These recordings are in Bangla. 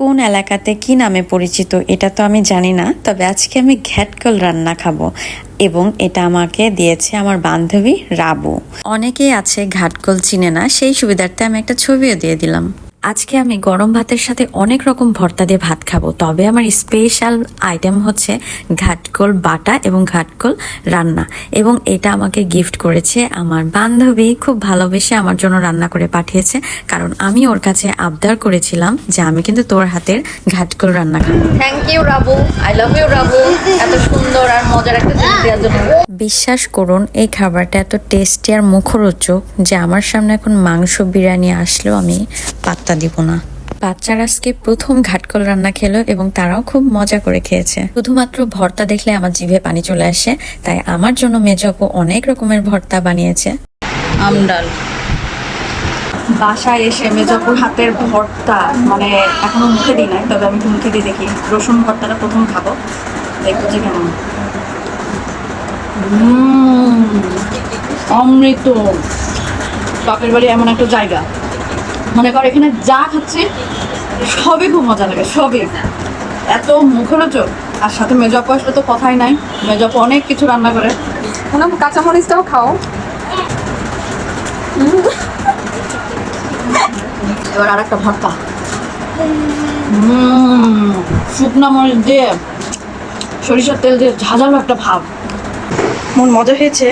কোন এলাকাতে কি নামে পরিচিত এটা তো আমি জানি না, তবে আজকে আমি ঘ্যাটকল রান্না খাব এবং এটা আমাকে দিয়েছে আমার বান্ধবী রাবু। অনেকেই আছে ঘাটকল চিনে না, সেই সুবিধার্থে আমি একটা ছবিও দিয়ে দিলাম। আজকে আমি গরম ভাতের সাথে অনেক রকম ভর্তা দিয়ে ভাত খাব। তবে আমার স্পেশাল আইটেম হচ্ছে ঘাটকল বাটা এবং ঘাটকল রান্না। এবং এটা আমাকে গিফট করেছে আমার বান্ধবী খুব ভালোবেসে আমার জন্য রান্না করে পাঠিয়েছে। কারণ আমি ওর কাছে আবদার করেছিলাম যে আমি কিন্তু তোর হাতের ঘাটকল রান্না খাব। Thank you Rabu I love you Rabu এত সুন্দর আর মজার একটা জিনিস দেওয়ার জন্য। বিশ্বাস করুন এই খাবারটা এত টেস্টি আর মুখরোচক যে আমার সামনে এখন মাংস বিরিয়ানি আসলেও আমি পাত্তা দিব না। বাচ্চারা আজকে প্রথম ঘাটকল রান্না খেলো এবং তারাও খুব মজা করে খেয়েছে। শুধুমাত্র ভর্তা দেখলে আমার জিভে পানি চলে আসে, তাই আমার জন্য মেজপু অনেক রকমের ভর্তা বানিয়েছে। আমডাল বাসায় এসে মেজাপুর হাতের ভর্তা মানে এখনও মুখে দিই নাই, তবে আমি মুখে দিয়ে দেখি। রসুন ভর্তাটা প্রথম খাব, দেখব যে কেমন। অমৃত। বাপের বাড়ি এমন একটা জায়গা। মনে কর এখানে যা খাচ্ছি সবই খুব মজা লাগে সবই। এত মুখরোচক। আর সাথে মেজপু আসলে তো কথাই নাই। মেজপু অনেক কিছু রান্না করে। কাঁচামরিচটাও খাও। এবার আর একটা ভর্তা শুকনা মরিচ দিয়ে সরিষার তেল দিয়ে ঝাঁঝালো একটা ভাব। মন মজা হয়েছে?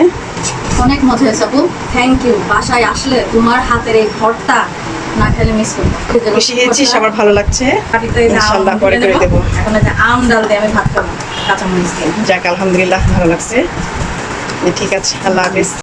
অনেক মজা হয়েছে আপু। থ্যাংক ইউ বাসায় আসলে তোমার হাতের এই ভর্তা না খেলে মিস করব। খুশি আমার ভালো লাগছে। ইনশাল্লাহ পরে করে দেবো। এখন যে আম ডাল দিয়ে আমি ভাত খাব কাঁচামরিচ দিয়ে। যাক আলহামদুলিল্লাহ ভালো লাগছে। ঠিক আছে আল্লাহ হাফিজ।